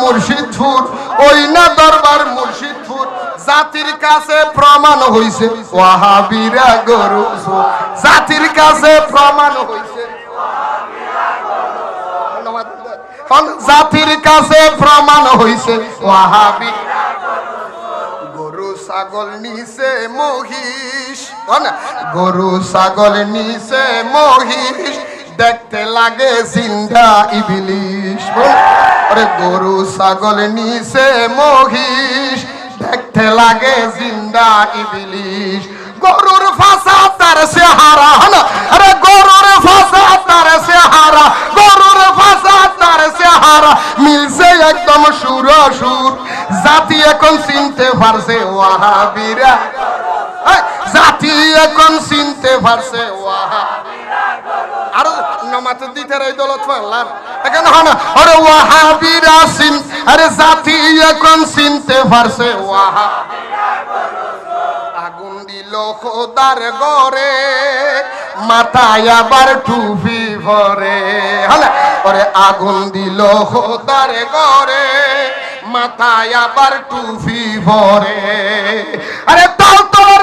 মুর্শিদপুর ওই না দরবার মুর্শিদপুর জাতির কাছে প্রমাণ হইছে, ওয়াহাবিরা গরু জাতির কাছে প্রমাণ হইছে জাতির কাছে প্রমাণ হইছে ওয়াহাবি গরু ছাগল নিছে মহিষ গরু ছাগল নিছে মহিষ। দেখতে লাগে জিন্দা ইবলিশ আরে গরু, ছাগল নিছে মহিষ, দেখতে লাগে জিন্দা ইবলিশ। গরুর ফাঁসা তার সে হারা না আরে গরুর ফাঁসা তার সে হারা গরুর ফাঁসা তার সে হারা মিলছে একদম সুর সুর। জাতি এখন চিনতে পারছে ওয়াহাবিরা। জাতি এখন চিনতে পারছে দিতে দলত আরে আরে জাতি পারছে আগুন দিল খোদার গরে মাথায় আবার টুপি ভরে। হলে ওরে আগুন দিল খোদার গরে মাথায় আবার টুপি ভরে। আরে তোর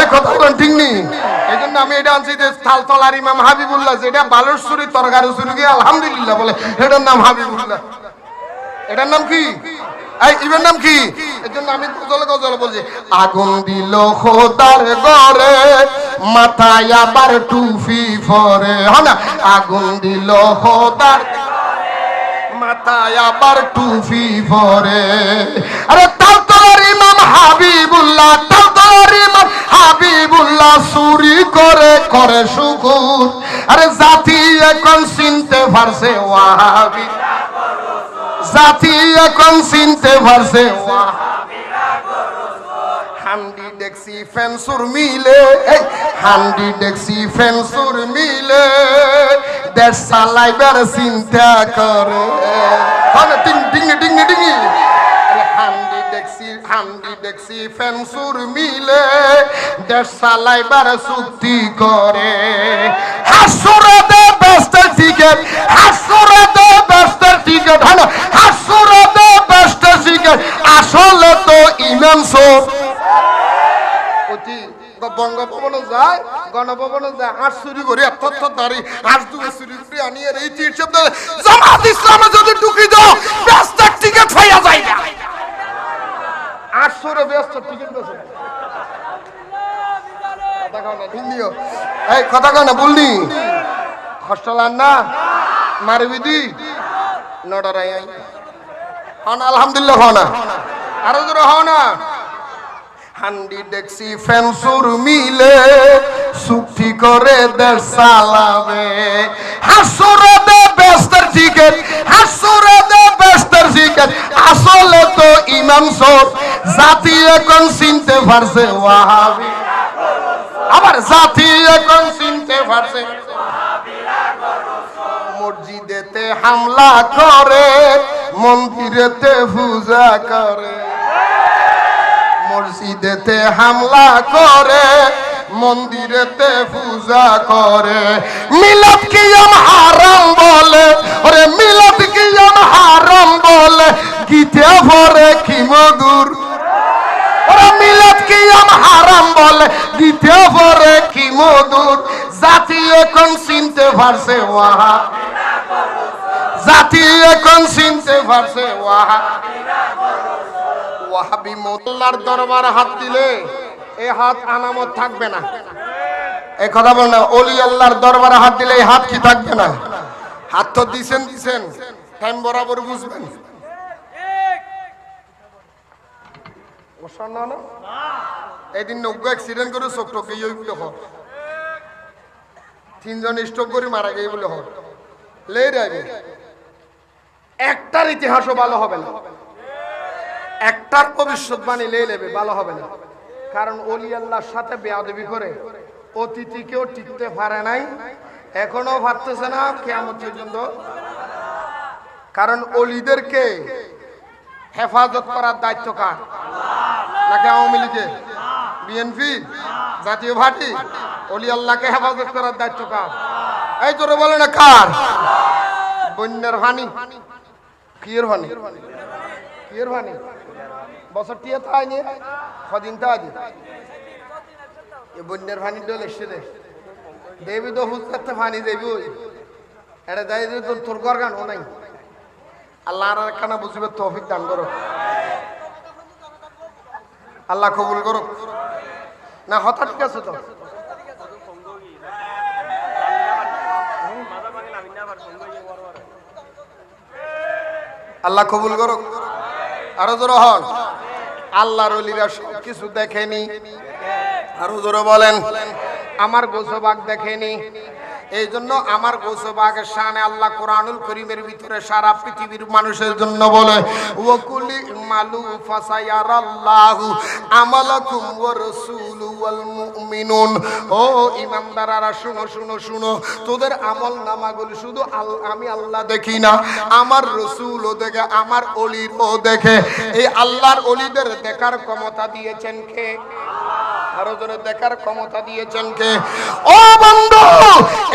এই কথা বলেন ডিংনি এই জন্য আমি এটা আনছি যে থাল তলার ইমাম হাবিবুল্লাহ, যেটা বালুর সুরি তরকারি সুরি গিয়ে আলহামদুলিল্লাহ বলে, এটার নাম হাবিবুল্লাহ। এটার নাম কি? মাথায় ফরে হ্যাঁ আরে তোর ইমাম হাবিবুল্লাহ চুরি করে করে শুকুর। আরে জাতি এখন চিনতে পারছে, ওয়াহাবি। জাতি এখন চিনতে পারছে হান্ডি ডেক্সি ফেন্সুর মিলে হান্ডি ডেক্সি ফেন্সুর মিলে। দেশ চালাইবার চিন্তা করে। মানে ডিং ডিং ডিং ডিং হান্ডি ডেক্সি ডেক্সি ফেন্সুর মিলে দেশ চালাইবার চুক্তি করে। হাসুরে দে টিকেট হাসুরে দে টিকেট হাসুরে দে টিকেট আসলে তো যায়, গণভবনে যায় হাঁস চুরি করে এত দাঁড়ি হাঁস চুরি করে আনি আর এই জামাত ইসলামে যদি ঢুকি দাও ব্যস্তের টিকিট হইয়া যায় না টিকিট এই কথা না বললি না মারবি দি। নডরাই হন আলহামদুলিল্লাহ আরও হান্ডি ডেক্সি ফেন্সুর মিলে চুক্তি করে দেশ চালাবে। হাসুরে দে বেস্তের টিকেট হাসুরে দে বেস্তের টিকেট আসলে তো ইমাম জাতি এখন চিনতে পারছে, ওয়াহাবি। আবার জাতি এখন চিনতে পারছে। মসজিদেতে হামলা করে, মন্দিরেতে পূজা করে। মসজিদেতে হামলা করে, মন্দিরেতে পূজা করে। মিলাদ কিয়াম হারাম বলে, ওরে কিয়াম হারাম বলে গীতে ভরে কি মধুর ওরে মিলাদ কিয়াম হারাম বলে গীতে ভরে কি মধুর? জাতি এখন চিনতে পারছে, ওয়াহা। জাতি এখন চিনতে পারছে, ওয়াহা। ওয়াহাবি মোল্লার দরবার হাত দিলে এ হাত আনামত থাকবে না। এই কথা বল না, অলি আল্লাহর দরবারে হাত দিলে এই হাত কি থাকবে না? হাত তো দিছেন দিছেন। টাইম বরাবর বুঝবেন। এদিন নৌকো অ্যাক্সিডেন্ট করে চোখ টোকে বলে হর তিনজন স্ট্রোক করে মারা গিয়ে বলে হর লে রাইবে একটার ইতিহাসও ভালো হবে না। একটার ভবিষ্যৎবাণী লে নেবে ভালো হবে না। কারণ অলি আল্লাহর সাথে বেয়াদবি করে অতিথিকেও টিকতে পারে নাই, এখনও ভাবতেছে না কেমন পর্যন্ত। কারণ অলিদেরকে হেফাজত করার দায়িত্ব কার? নাকি আওয়ামী লীগের বিএনপি, জাতীয় পার্টি, অলি আল্লাহকে হেফাজত করার দায়িত্ব কার? এই তোরে বলে না কার? বন্যার ভানি। কিয়ের ভানি? কিয়ের ভানি? বছর টিয়ে তাই নিয়ে কদিন তা দি এ বন্যার ভানি ডল এসে দে দেবী তো হুজ করতে ভানি দেবী ওই। এটা যাই তোর তোর গর গান নাই। আল্লাহ আর একখানা বুঝবে তৌফিক দান করো। আল্লাহ কবুল করুক। না হঠাৎ ঠিক আছে তো? আল্লাহ কবুল করুক। আরও জোর হন। আল্লাহ অলিরা সব কিছু দেখেনি। আরও জোরে বলেন। আমার গোসবাগ দেখেনি। এই জন্য আমার গোসবাগের শানে আল্লাহ কোরআনুল করিমের ভিতরে সারা পৃথিবীর মানুষের জন্য বলে, ওকুলি মালু ফাসায়ারাল্লাহু আমালাকুম ওয়া রাসূলু ওয়াল মুমিনুন। ও ইমানদাররা, শুনো শুনো শুনো, তোদের আমল নামাগুলো শুধু আমি আল্লাহ দেখি না, আমার রসুলও দেখে, আমার অলিরও দেখে। এই আল্লাহর অলিদের দেখার ক্ষমতা দিয়েছেন কে? দেখার ক্ষমতা দিয়েছেন কে? ও বন্ধু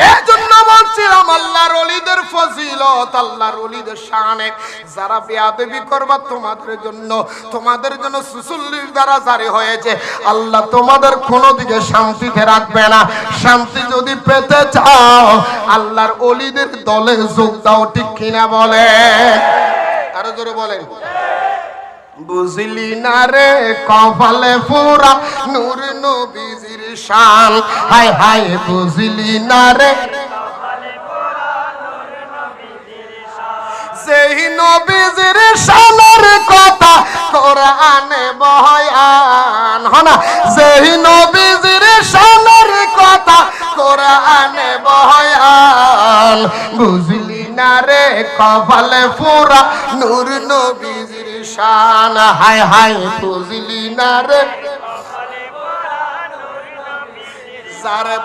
এই জন্য বলছিলাম আল্লাহর ফজিলত, আল্লাহর শানে। যারা করবা তোমাদের জন্য তোমাদের জন্য সুসুল্লির দ্বারা জারি হয়েছে। আল্লাহ তোমাদের কোনো দিকে শান্তিতে রাখবে না। শান্তি যদি পেতে চাও, আল্লাহর অলিদের দলে যোগ দাও, ঠিক কিনা বলে আরও জোরে বলেন। বুঝলি না রে কপালে পুরা নূর নবীজির শান। হাই হাই, বুঝলি না রে সেই নবীজির শানের কথা কোরআনে বয়ান। হনা সেই নবীজির শানের কথা কোরআনে বয়ান। বুঝলি না রে কপালে পুরা নূর নবীজির শান হায় হায় বুঝলি না রে।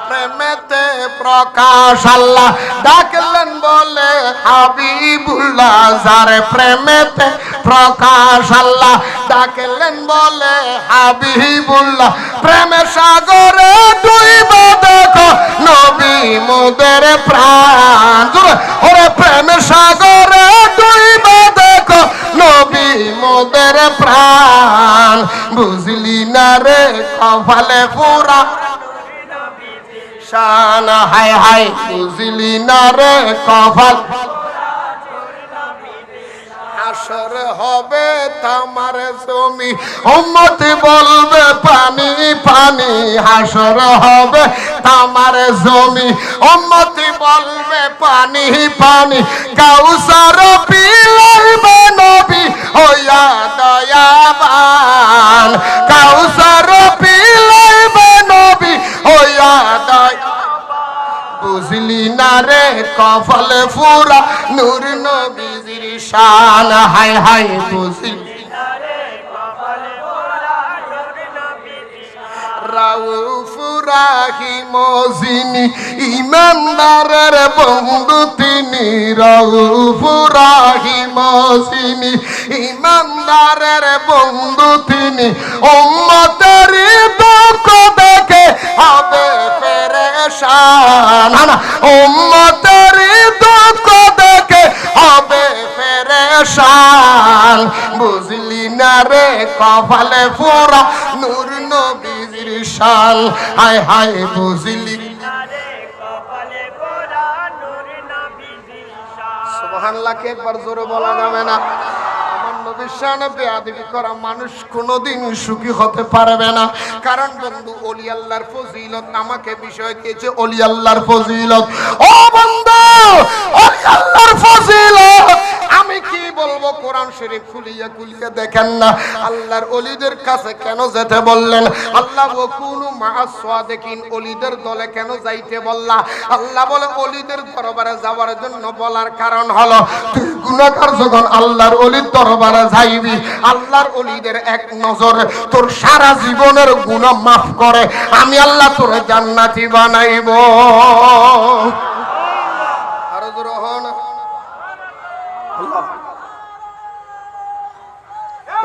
প্রেমেতে প্রকাশ আল্লাহ ডাকলেন বলে হাবিবুল্লাহ যার প্রেমেতে প্রকাশ আল্লাহ ডাকলেন বলে হাবিবুল্লাহ প্রেমে সাগরে ডুইব দেখো নবী মোদের প্রাণ। জোরে, মোদের প্রাণ। বুঝলি না রে কপালে পুরা। শান, হায় হায়, বুঝলি না রে কপাল। আসর হবে তামার জমি। উম্মত বলবে পানি পানি। হাসর হবে তামার জমি। উম্মত বলবে পানি পানি। কাউসার পিলাইবে শান বুঝলি রাউফুরাহি মজিনি, ইমানদারের বন্ধু তিনি। রাউফুরাহি মজিনি, ইমানদারের বন্ধু তিনি। উম্মতের দুঃখ হবে ফেরেশান বুঝলি না রে কপালে পুরা নূর নবীজির শান হায় হায়, বুঝলি নবীর মানুষ কোনোদিন সুখী হতে পারবে না। কারণ বন্ধু, অলি আল্লাহর ফজিলত আমাকে বিষয় দিয়েছে, অলি আল্লাহর ফজিলত। ও বন্ধু আল্লাহর ফজিলত। আমি কি বলব? কোরআন শরীফ খুলিয়ে খুলিয়ে দেখেন না। আল্লাহর অলিদের কাছে কেন যেতে বললেন? আল্লাহ ওকুনু মা সাদিকিন অলিদের দলে কেন যাইতে বললা? আল্লাহ বলে, অলিদের দরবারে যাওয়ার জন্য বলার কারণ হলো, তুই গুনাহগার যখন আল্লাহর অলির দরবারে যাইবি, আল্লাহর অলিদের এক নজর তোর সারা জীবনের গুনাহ মাফ করে। আমি আল্লাহ তোর জান্নাতি বানাইব।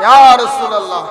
ইয়া রাসূলুল্লাহ।